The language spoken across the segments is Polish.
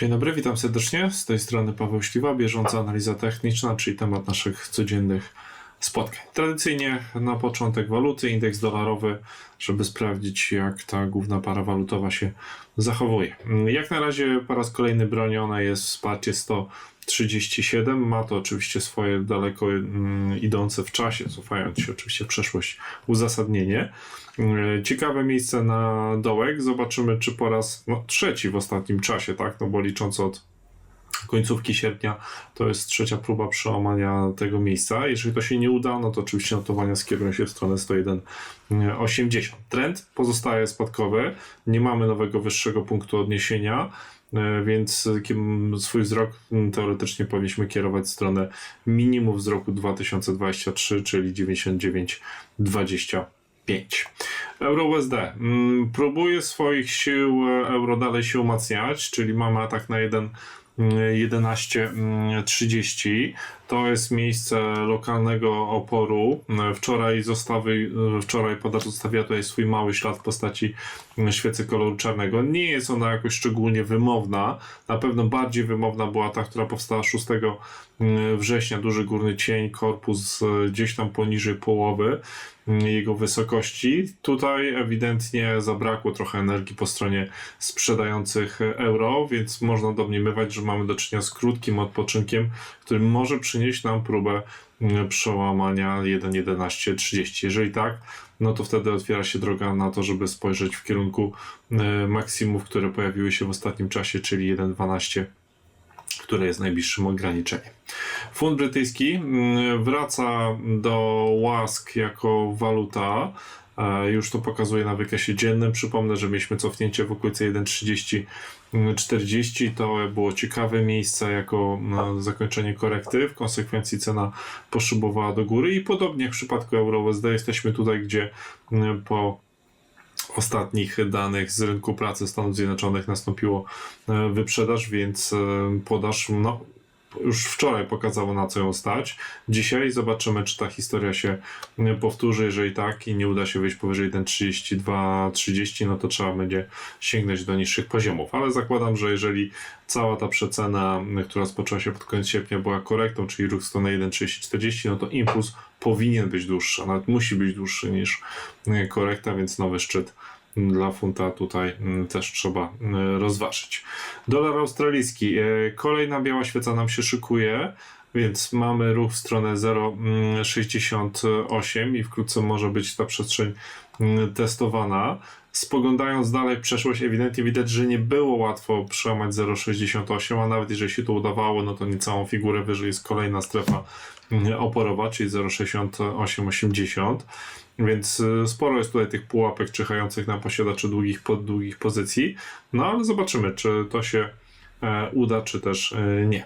Dzień dobry, witam serdecznie. Z tej strony Paweł Śliwa, bieżąca analiza techniczna, czyli temat naszych codziennych spotkań. Tradycyjnie na początek waluty, indeks dolarowy, żeby sprawdzić, jak ta główna para walutowa się zachowuje. Jak na razie po raz kolejny bronione jest wsparcie 137. Ma to oczywiście swoje daleko mm, idące w czasie, cofając się oczywiście w przeszłość, uzasadnienie. Mm, Ciekawe miejsce na dołek. Zobaczymy, czy po raz no, trzeci w ostatnim czasie, tak? No bo licząc od końcówki sierpnia to jest trzecia próba przełamania tego miejsca. Jeżeli to się nie uda, no to oczywiście notowania skierują się w stronę 101,80. Trend pozostaje spadkowy. Nie mamy nowego wyższego punktu odniesienia. e, Więc swój wzrok teoretycznie powinniśmy kierować w stronę minimum z roku 2023, czyli 99,25. Euro USD. Mm, Próbuje swoich sił e, euro dalej się umacniać, czyli mamy atak na 1 11.30. To jest miejsce lokalnego oporu. Wczoraj zostawy, wczoraj podaż zostawiła tutaj swój mały ślad w postaci świecy koloru czarnego. Nie jest ona jakoś szczególnie wymowna. Na pewno bardziej wymowna była ta, która powstała 6 września. Duży górny cień, korpus e, gdzieś tam poniżej połowy mm, jego wysokości. Tutaj ewidentnie zabrakło trochę energii po stronie sprzedających euro, więc można domniemywać, że mamy do czynienia z krótkim odpoczynkiem, który może przynieść nam próbę mm, przełamania 1.11.30. Jeżeli tak, no to wtedy otwiera się droga na to, żeby spojrzeć w kierunku e, maksimów, które pojawiły się w ostatnim czasie, czyli 1.12 które jest najbliższym ograniczeniem. Funт brytyjski mm, wraca do łask jako waluta. Już to pokazuje na wykresie dziennym. Przypomnę, że mieliśmy cofnięcie w okolicy 1,3040. To było ciekawe miejsce jako no, zakończenie korekty. W konsekwencji cena poszybowała do góry i podobnie jak w przypadku EURUSD jesteśmy tutaj, gdzie mm, po ostatnich danych z rynku pracy Stanów Zjednoczonych nastąpiło e, wyprzedaż, więc e, podaż no, już wczoraj pokazało na co ją stać. Dzisiaj zobaczymy, czy ta historia się e, powtórzy. Jeżeli tak i nie uda się wyjść powyżej 1,32-30, no to trzeba będzie sięgnąć do niższych poziomów. Ale zakładam, że jeżeli cała ta przecena, m, która rozpoczęła się pod koniec sierpnia, była korektą, czyli ruch w stronę 1,30-40, no to impuls powinien być dłuższy, a nawet musi być dłuższy niż e, korekta, więc nowy szczyt dla funta tutaj mm, też trzeba mm, rozważyć. Dolar australijski. e, Kolejna biała świeca nam się szykuje, więc mamy ruch w stronę 0,68 i wkrótce może być ta przestrzeń mm, testowana. Spoglądając dalej w przeszłość, ewidentnie widać, że nie było łatwo przełamać 0,68, a nawet jeżeli się to udawało, no to niecałą figurę wyżej jest kolejna strefa mm, oporowa, czyli 0,6880. Więc y, sporo jest tutaj tych pułapek czyhających na posiadaczy długich, pod długich pozycji. No ale zobaczymy, czy to się uda, czy też e, nie.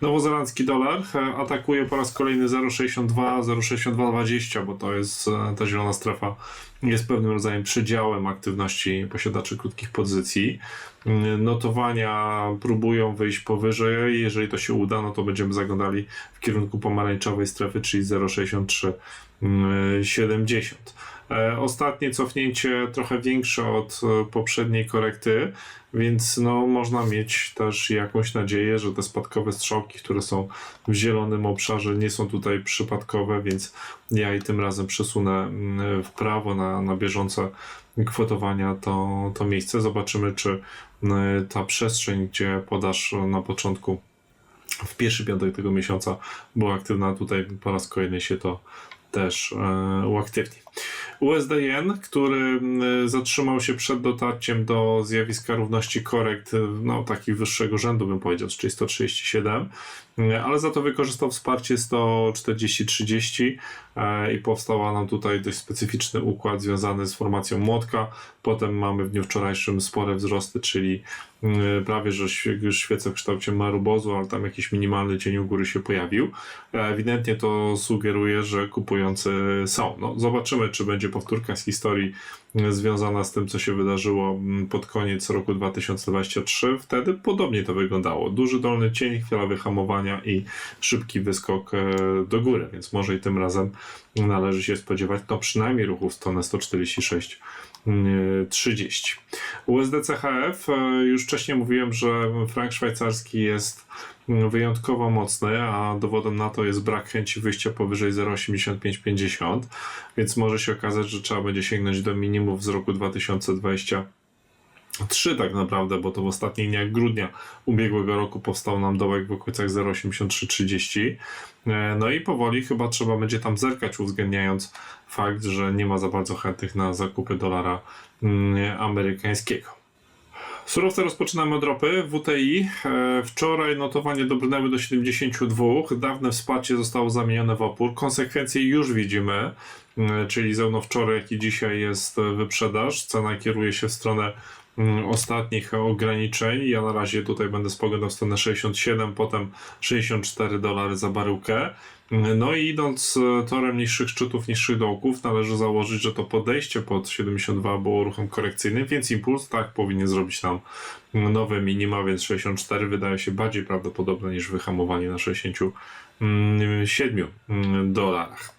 Nowozelandzki dolar e, atakuje po raz kolejny 0,62, 0,6220, bo to jest e, ta zielona strefa, jest pewnym rodzajem przedziałem aktywności posiadaczy krótkich pozycji. Mm, Notowania próbują wyjść powyżej. Jeżeli to się uda, no to będziemy zaglądali w kierunku pomarańczowej strefy, czyli 0,63 mm, 70. E, Ostatnie cofnięcie trochę większe od e, poprzedniej korekty, więc no, można mieć też jakąś nadzieję, że te spadkowe strzałki, które są w zielonym obszarze, nie są tutaj przypadkowe, więc ja i tym razem przesunę mm, w prawo na, na bieżące kwotowania to, to miejsce. Zobaczymy, czy mm, ta przestrzeń, gdzie podaż na początku w pierwszy piątek tego miesiąca była aktywna, tutaj po raz kolejny się to też e, uaktywni. USD-jen, który mm, zatrzymał się przed dotarciem do zjawiska równości korekt, no takich wyższego rzędu bym powiedział, czyli 137, mm, ale za to wykorzystał wsparcie 140-30 e, i powstała nam tutaj dość specyficzny układ związany z formacją młotka. Potem mamy w dniu wczorajszym spore wzrosty, czyli mm, prawie że świe- świece w kształcie marubozu, ale tam jakiś minimalny cień u góry się pojawił. E, Ewidentnie to sugeruje, że kupujący są. No, zobaczymy, czy będzie powtórka z historii mm, związana z tym, co się wydarzyło mm, pod koniec roku 2023. Wtedy podobnie to wyglądało. Duży dolny cień, chwila wyhamowania i szybki wyskok e, do góry, więc może i tym razem należy się spodziewać no przynajmniej ruchu w stronę 146 30. USD CHF, e, już wcześniej mówiłem, że frank szwajcarski jest wyjątkowo mocny, a dowodem na to jest brak chęci wyjścia powyżej 0,8550, więc może się okazać, że trzeba będzie sięgnąć do minimum z roku 2020 trzy tak naprawdę, bo to w ostatnich dniach grudnia ubiegłego roku powstał nam dołek w okolicach 0,8330. E, No i powoli chyba trzeba będzie tam zerkać, uwzględniając fakt, że nie ma za bardzo chętnych na zakupy dolara mm, amerykańskiego. Surowce rozpoczynamy od ropy. WTI e, wczoraj notowanie dobrnęły do 72. Dawne wsparcie zostało zamienione w opór. Konsekwencje już widzimy, e, czyli zarówno wczoraj, jak i dzisiaj jest wyprzedaż. Cena kieruje się w stronę ostatnich ograniczeń. Ja na razie tutaj będę spoglądał w stronę 67, potem 64 dolary za baryłkę. No i idąc e, torem niższych szczytów, niższych dołków, należy założyć, że to podejście pod 72 było ruchem korekcyjnym, więc impuls tak powinien zrobić nam nowe minima, więc 64 wydaje się bardziej prawdopodobne niż wyhamowanie na 67 dolarach.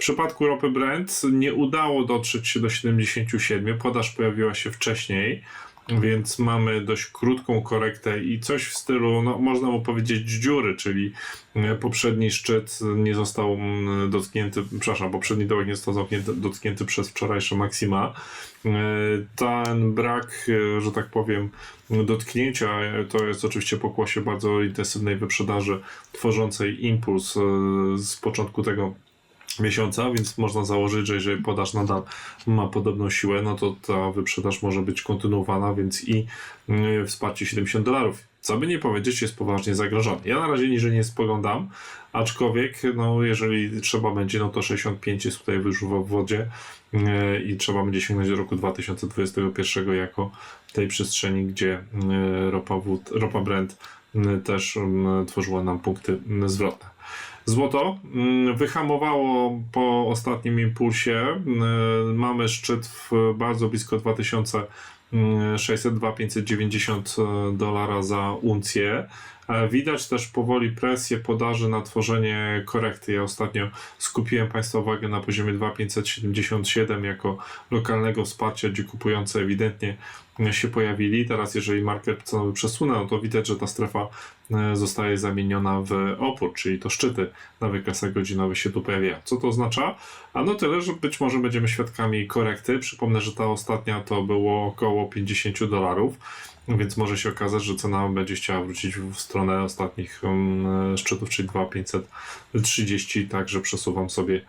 Przypadku ropy Brent nie udało dotrzeć się do 77, podaż pojawiła się wcześniej, więc mamy dość krótką korektę i coś w stylu, no, można mu powiedzieć dziury, czyli e, poprzedni szczyt nie został mm, dotknięty, przepraszam, poprzedni dołek nie został dotknięty, dotknięty przez wczorajsze maksima. E, Ten brak, e, że tak powiem, dotknięcia to jest oczywiście pokłosie bardzo intensywnej wyprzedaży tworzącej impuls z początku tego miesiąca, więc można założyć, że jeżeli podaż nadal ma podobną siłę, no to ta wyprzedaż może być kontynuowana, więc i y, wsparcie 70 dolarów. Co by nie powiedzieć, jest poważnie zagrożony. Ja na razie niżej nie spoglądam, aczkolwiek, no jeżeli trzeba będzie, no to 65 jest tutaj wyżuwa w wodzie y, i trzeba będzie sięgnąć do roku 2021 jako tej przestrzeni, gdzie y, ropa, wód, ropa Brent y, też y, tworzyła nam punkty y, zwrotne. Złoto mm, wyhamowało po ostatnim impulsie. Y, Mamy szczyt w bardzo blisko 2602 590 dolara za uncję. E, Widać też powoli presję podaży na tworzenie korekty. Ja ostatnio skupiłem Państwa uwagę na poziomie 2577 jako lokalnego wsparcia, gdzie kupujący ewidentnie się pojawili. Teraz jeżeli market cenowy przesunę, no to widać, że ta strefa e, zostaje zamieniona w opór, czyli to szczyty na wykresach godzinowych się tu pojawiają. Co to oznacza? Ano tyle, że być może będziemy świadkami korekty. Przypomnę, że ta ostatnia to było około 50 dolarów, więc może się okazać, że cena będzie chciała wrócić w stronę ostatnich um, szczytów, czyli 2530, także przesuwam sobie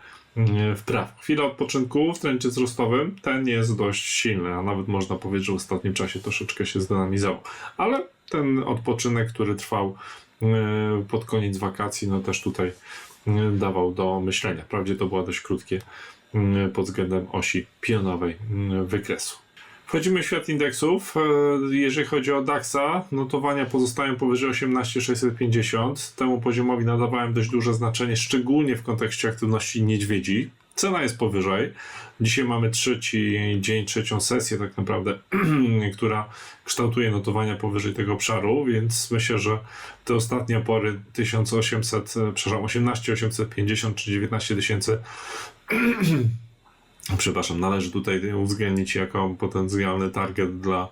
w prawo. Chwila odpoczynku w trendzie wzrostowym, ten jest dość silny, a nawet można powiedzieć, że w ostatnim czasie troszeczkę się zdynamizował. Ale ten odpoczynek, który trwał y, pod koniec wakacji, no też tutaj y, dawał do myślenia. Wprawdzie to było dość krótkie y, pod względem osi pionowej wykresu. Wchodzimy w świat indeksów. E, Jeżeli chodzi o DAXa, notowania pozostają powyżej 18650. Temu poziomowi nadawałem dość duże znaczenie, szczególnie w kontekście aktywności niedźwiedzi. Cena jest powyżej. Dzisiaj mamy trzeci dzień, trzecią sesję tak naprawdę, która kształtuje notowania powyżej tego obszaru, więc myślę, że te ostatnie opory 1800, e, przepraszam, 18850 czy 19 tysięcy przepraszam, należy tutaj uwzględnić jako potencjalny target dla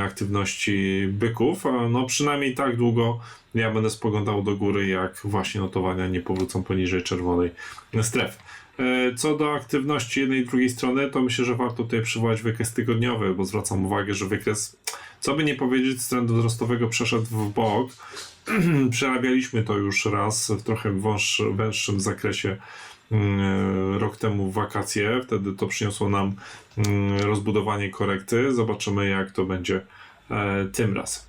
aktywności byków. No przynajmniej tak długo ja będę spoglądał do góry, jak właśnie notowania nie powrócą poniżej czerwonej strefy. E, Co do aktywności jednej i drugiej strony, to myślę, że warto tutaj przywołać wykres tygodniowy, bo zwracam uwagę, że wykres, co by nie powiedzieć, z trendu wzrostowego przeszedł w bok. Przerabialiśmy to już raz w trochę węższym zakresie rok temu wakacje. Wtedy to przyniosło nam mm, rozbudowanie korekty. Zobaczymy, jak to będzie e, tym razem.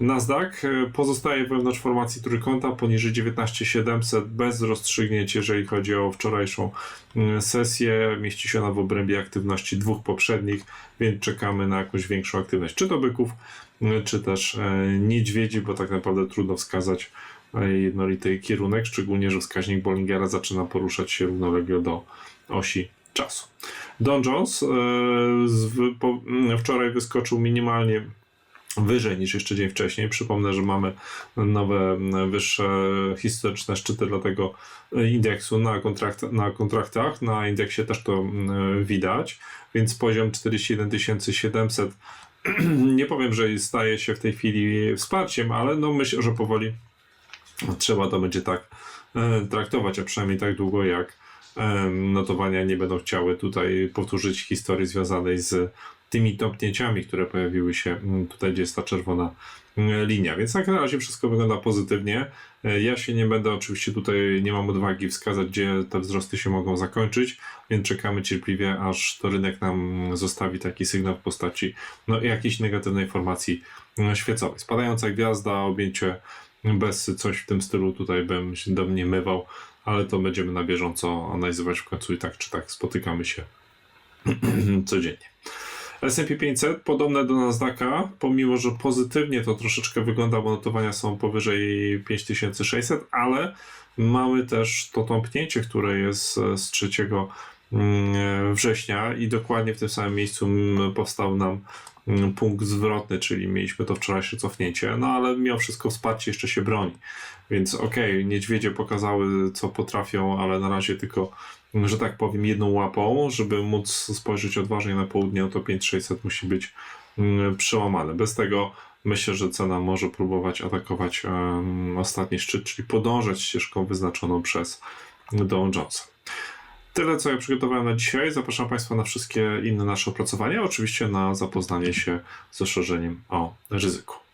Nasdaq e, pozostaje wewnątrz formacji trójkąta poniżej 19700 bez rozstrzygnięć, jeżeli chodzi o wczorajszą mm, sesję. Mieści się ona w obrębie aktywności dwóch poprzednich, więc czekamy na jakąś większą aktywność, czy to byków, mm, czy też e, niedźwiedzi, bo tak naprawdę trudno wskazać jednolity kierunek, szczególnie, że wskaźnik Bollingera zaczyna poruszać się równolegle do osi czasu. Don Jones e, mm, wczoraj wyskoczył minimalnie wyżej niż jeszcze dzień wcześniej. Przypomnę, że mamy nowe, wyższe historyczne szczyty dla tego indeksu na, kontrakt, na kontraktach. Na indeksie też to mm, widać, więc poziom 41 700 nie powiem, że staje się w tej chwili wsparciem, ale no myślę, że powoli trzeba to będzie tak e, traktować, a przynajmniej tak długo jak e, notowania nie będą chciały tutaj powtórzyć historii związanej z tymi topnięciami, które pojawiły się mm, tutaj, gdzie jest ta czerwona mm, linia. Więc na razie wszystko wygląda pozytywnie. E, Ja się nie będę oczywiście tutaj, nie mam odwagi wskazać, gdzie te wzrosty się mogą zakończyć, więc czekamy cierpliwie, aż to rynek nam zostawi taki sygnał w postaci no, jakiejś negatywnej informacji mm, świecowej. Spadająca gwiazda, objęcie bez coś w tym stylu tutaj bym się domniemywał, ale to będziemy na bieżąco analizować w końcu i tak czy tak spotykamy się codziennie. S&P 500 podobne do Nasdaqa, pomimo że pozytywnie to troszeczkę wygląda, bo notowania są powyżej 5600, ale mamy też to tąpnięcie, które jest z 3 mm, września i dokładnie w tym samym miejscu mm, powstał nam mm, punkt zwrotny, czyli mieliśmy to wczorajsze cofnięcie, no ale mimo wszystko wsparcie jeszcze się broni. Więc okej, okay, niedźwiedzie pokazały co potrafią, ale na razie tylko, że tak powiem, jedną łapą, żeby móc spojrzeć odważnie na południe, to 5600 musi być mm, przełamane. Bez tego myślę, że cena może próbować atakować ostatni szczyt, czyli podążać ścieżką wyznaczoną przez Dow Jonesa. Tyle, co ja przygotowałem na dzisiaj. Zapraszam Państwa na wszystkie inne nasze opracowania, oczywiście na zapoznanie się z rozszerzeniem o ryzyku.